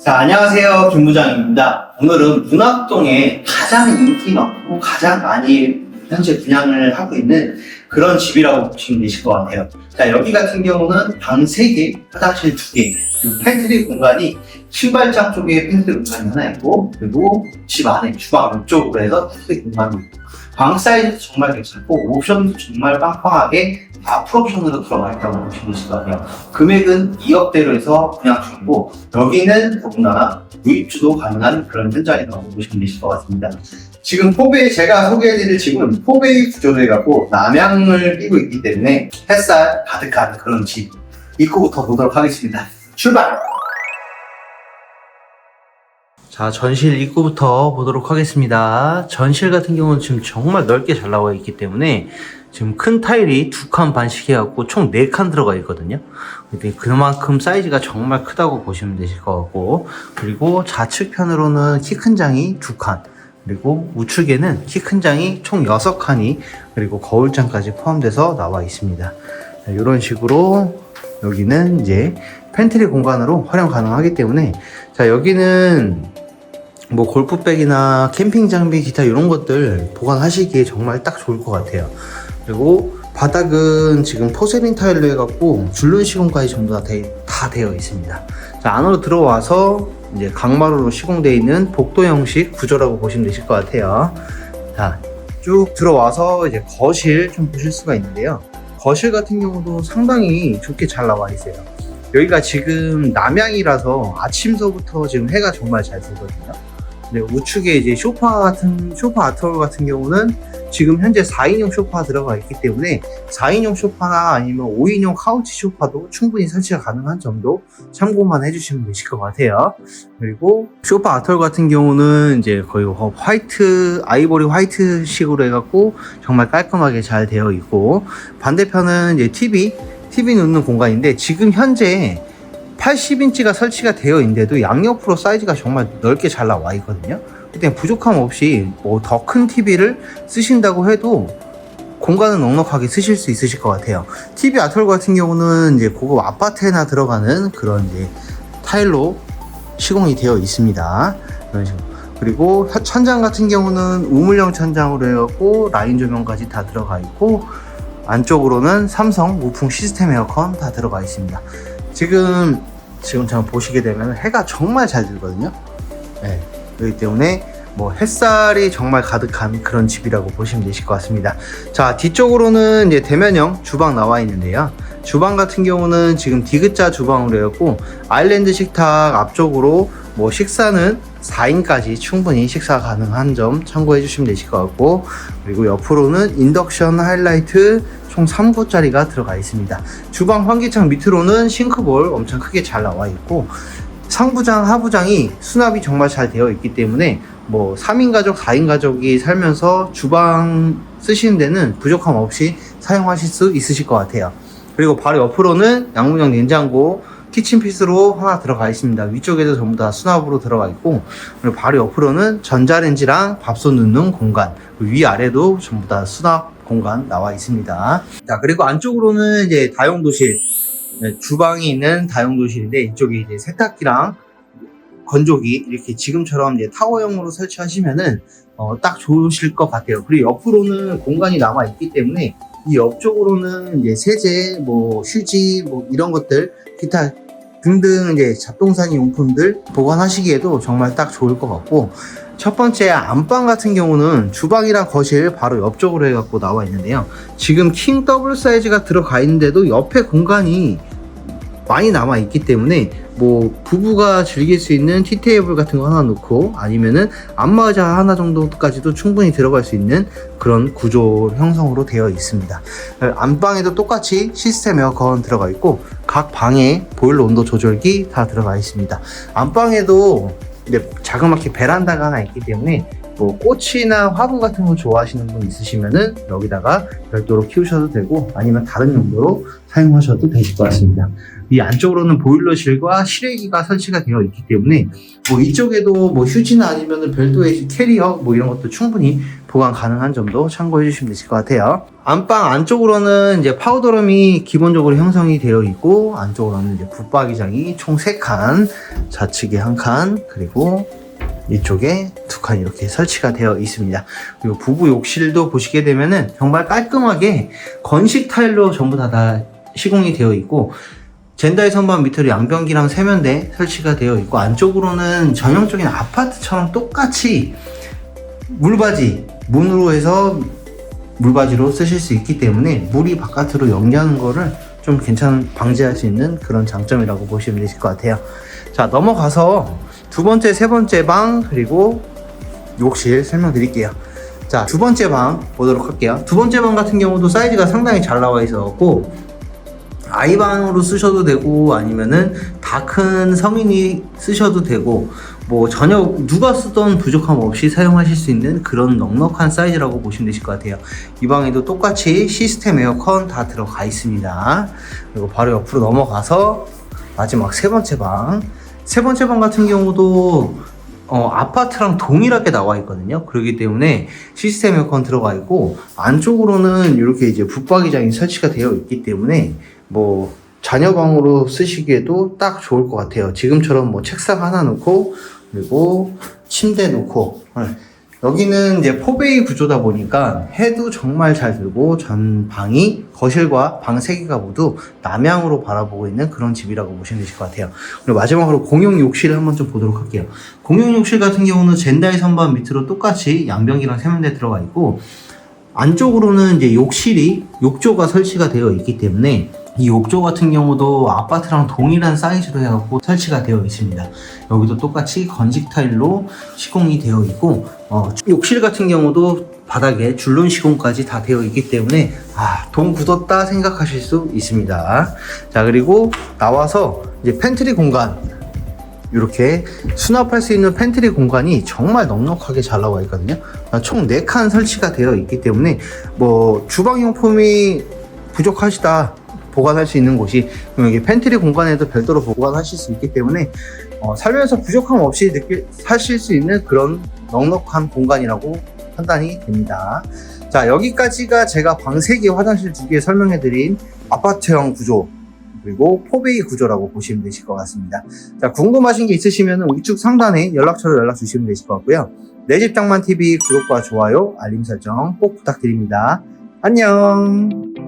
자, 안녕하세요. 김부장입니다. 오늘은 문학동에 가장 인기 많고 가장 많이 현재 분양을 하고 있는 그런 집이라고 보시면 되실 것 같아요. 자, 여기 같은 경우는 방 3개, 화장실 2개, 그리고 팬트리 공간이 신발장 쪽에 팬트리 공간이 하나 있고, 그리고 집 안에 주방 위쪽으로 해서 팬트리 공간이 있고, 방 사이즈도 정말 괜찮고, 옵션도 정말 빵빵하게 다 풀옵션으로 들어가 있다고 보시면 같아요. 금액은 2억대로해서 그냥 주고 여기는 더군다나 구입주도 가능한 그런 현장이라고 보시면 되실 것 같습니다. 지금 포베이 제가 소개해드릴 집은 포베이 구조로 해갖고 남향을 끼고 있기 때문에 햇살 가득한 그런 집 입구부터 보도록 하겠습니다. 출발! 자, 전실 입구부터 보도록 하겠습니다. 전실 같은 경우는 지금 정말 넓게 잘 나와 있기 때문에 지금 큰 타일이 두 칸 반씩 해갖고 총 네 칸 들어가 있거든요. 그만큼 사이즈가 정말 크다고 보시면 되실 것 같고, 그리고 좌측편으로는 키 큰 장이 두 칸, 그리고 우측에는 키 큰 장이 총 여섯 칸이, 그리고 거울장까지 포함돼서 나와 있습니다. 이런 식으로 여기는 이제 팬트리 공간으로 활용 가능하기 때문에, 자, 여기는 뭐 골프백이나 캠핑 장비 기타 이런 것들 보관하시기에 정말 딱 좋을 것 같아요. 그리고 바닥은 지금 포세린 타일로 해갖고 줄눈 시공까지 전부 다, 되, 다 되어 있습니다. 자, 안으로 들어와서 이제 강마루로 시공되어 있는 복도 형식 구조라고 보시면 되실 것 같아요. 자, 쭉 들어와서 이제 거실 좀 보실 수가 있는데요. 거실 같은 경우도 상당히 좋게 잘 나와 있어요. 여기가 지금 남향이라서 아침서부터 지금 해가 정말 잘 뜨거든요. 네, 우측에 이제 소파 같은 소파 아트월 같은 경우는 지금 현재 4인용 소파 들어가 있기 때문에 4인용 소파나 아니면 5인용 카우치 소파도 충분히 설치가 가능한 점도 참고만 해주시면 되실 것 같아요. 그리고 소파 아트월 같은 경우는 이제 거의 화이트 아이보리 화이트식으로 해갖고 정말 깔끔하게 잘 되어 있고 반대편은 이제 TV TV 놓는 공간인데 지금 현재 80인치가 설치가 되어 있는데도 양옆으로 사이즈가 정말 넓게 잘 나와 있거든요. 그때 부족함 없이 뭐 더 큰 TV를 쓰신다고 해도 공간은 넉넉하게 쓰실 수 있으실 것 같아요. TV 아톨 같은 경우는 이제 고급 아파트에나 들어가는 그런 이제 타일로 시공이 되어 있습니다. 이런 식으로. 그리고 천장 같은 경우는 우물형 천장으로 해갖고 라인 조명까지 다 들어가 있고 안쪽으로는 삼성 무풍 시스템 에어컨 다 들어가 있습니다. 지금 지금처럼 보시게 되면 해가 정말 잘 들거든요. 네, 그렇기 때문에 뭐 햇살이 정말 가득한 그런 집이라고 보시면 되실 것 같습니다. 자 뒤쪽으로는 이제 대면형 주방 나와 있는데요. 주방 같은 경우는 지금 디귿자 주방으로 해갖고 아일랜드 식탁 앞쪽으로 뭐 식사는 4인까지 충분히 식사 가능한 점 참고해 주시면 되실 것 같고 그리고 옆으로는 인덕션 하이라이트 총 3구짜리가 들어가 있습니다. 주방 환기창 밑으로는 싱크볼 엄청 크게 잘 나와 있고 상부장, 하부장이 수납이 정말 잘 되어 있기 때문에 뭐 3인 가족, 4인 가족이 살면서 주방 쓰시는 데는 부족함 없이 사용하실 수 있으실 것 같아요. 그리고 바로 옆으로는 양문형 냉장고 키친피스로 하나 들어가 있습니다. 위쪽에도 전부 다 수납으로 들어가 있고 그리고 바로 옆으로는 전자레인지랑 밥솥 넣는 공간 위아래도 전부 다 수납 공간 나와 있습니다. 자 그리고 안쪽으로는 이제 다용도실 네, 주방이 있는 다용도실인데 이쪽에 이제 세탁기랑 건조기 이렇게 지금처럼 이제 타워형으로 설치하시면은 어, 딱 좋으실 것 같아요. 그리고 옆으로는 공간이 남아 있기 때문에 이 옆쪽으로는 이제 세제, 뭐 휴지, 뭐 이런 것들 기타 등등 이제 잡동사니 용품들 보관하시기에도 정말 딱 좋을 것 같고 첫 번째 안방 같은 경우는 주방이랑 거실 바로 옆쪽으로 해갖고 나와 있는데요. 지금 킹 더블 사이즈가 들어가 있는데도 옆에 공간이 많이 남아 있기 때문에 뭐 부부가 즐길 수 있는 티 테이블 같은 거 하나 놓고 아니면은 안마의자 하나 정도까지도 충분히 들어갈 수 있는 그런 구조 형성으로 되어 있습니다. 안방에도 똑같이 시스템 에어컨 들어가 있고 각 방에 보일러 온도 조절기 다 들어가 있습니다. 안방에도 이제 자그맣게 베란다가 하나 있기 때문에 뭐 꽃이나 화분 같은 거 좋아하시는 분 있으시면은 여기다가 별도로 키우셔도 되고 아니면 다른 용도로 사용하셔도 되실 것 같습니다. 이 안쪽으로는 보일러실과 실외기가 설치가 되어 있기 때문에 뭐 이쪽에도 뭐 휴지나 아니면 별도의 캐리어 뭐 이런 것도 충분히 보관 가능한 점도 참고해 주시면 되실 것 같아요. 안방 안쪽으로는 이제 파우더룸이 기본적으로 형성이 되어 있고 안쪽으로는 이제 붙박이장이 총 3칸, 좌측에 1칸, 그리고 이쪽에 두 칸 이렇게 설치가 되어 있습니다. 그리고 부부 욕실도 보시게 되면은 정말 깔끔하게 건식 타일로 전부 다, 다 시공이 되어 있고 젠다의 선반 밑으로 양변기랑 세면대 설치가 되어 있고 안쪽으로는 전형적인 아파트처럼 똑같이 물바지 문으로 해서 물바지로 쓰실 수 있기 때문에 물이 바깥으로 연기하는 거를 좀 괜찮은 방지할 수 있는 그런 장점이라고 보시면 되실 것 같아요. 자 넘어가서 두 번째, 세 번째 방 그리고 욕실 설명드릴게요. 자, 두 번째 방 보도록 할게요. 두 번째 방 같은 경우도 사이즈가 상당히 잘 나와 있어갖고 아이방으로 쓰셔도 되고 아니면은 다 큰 성인이 쓰셔도 되고 뭐 전혀 누가 쓰던 부족함 없이 사용하실 수 있는 그런 넉넉한 사이즈라고 보시면 되실 것 같아요. 이 방에도 똑같이 시스템 에어컨 다 들어가 있습니다. 그리고 바로 옆으로 넘어가서 마지막 세 번째 방. 세 번째 방 같은 경우도 어, 아파트랑 동일하게 나와 있거든요. 그렇기 때문에 시스템 에어컨 들어가 있고 안쪽으로는 이렇게 이제 붙박이장이 설치가 되어 있기 때문에 뭐 자녀 방으로 쓰시기에도 딱 좋을 것 같아요. 지금처럼 뭐 책상 하나 놓고 그리고 침대 놓고 네. 여기는 이제 포베이 구조다 보니까 해도 정말 잘 들고 전 방이 거실과 방 세 개가 모두 남향으로 바라보고 있는 그런 집이라고 보시면 되실 것 같아요. 그리고 마지막으로 공용 욕실을 한번 좀 보도록 할게요. 공용 욕실 같은 경우는 젠다이 선반 밑으로 똑같이 양변기랑 세면대 들어가 있고 안쪽으로는 이제 욕실이 욕조가 설치가 되어 있기 때문에 이 욕조 같은 경우도 아파트랑 동일한 사이즈로 해갖고 설치가 되어 있습니다. 여기도 똑같이 건식 타일로 시공이 되어 있고 어, 욕실 같은 경우도 바닥에 줄눈 시공까지 다 되어 있기 때문에 아, 돈 굳었다 생각하실 수 있습니다. 자 그리고 나와서 이제 팬트리 공간 이렇게 수납할 수 있는 팬트리 공간이 정말 넉넉하게 잘 나와 있거든요. 아, 총 4칸 설치가 되어 있기 때문에 뭐 주방용품이 부족하시다 보관할 수 있는 곳이 여기 팬트리 공간에도 별도로 보관하실 수 있기 때문에 어, 살면서 부족함 없이 느낄 사실 수 있는 그런 넉넉한 공간이라고 판단이 됩니다. 자 여기까지가 제가 방 3개 화장실 2개 설명해드린 아파트형 구조 그리고 포베이 구조라고 보시면 되실 것 같습니다. 자 궁금하신 게 있으시면 우측 상단에 연락처로 연락 주시면 되실 것 같고요. 내 집 장만 TV 구독과 좋아요 알림 설정 꼭 부탁드립니다. 안녕.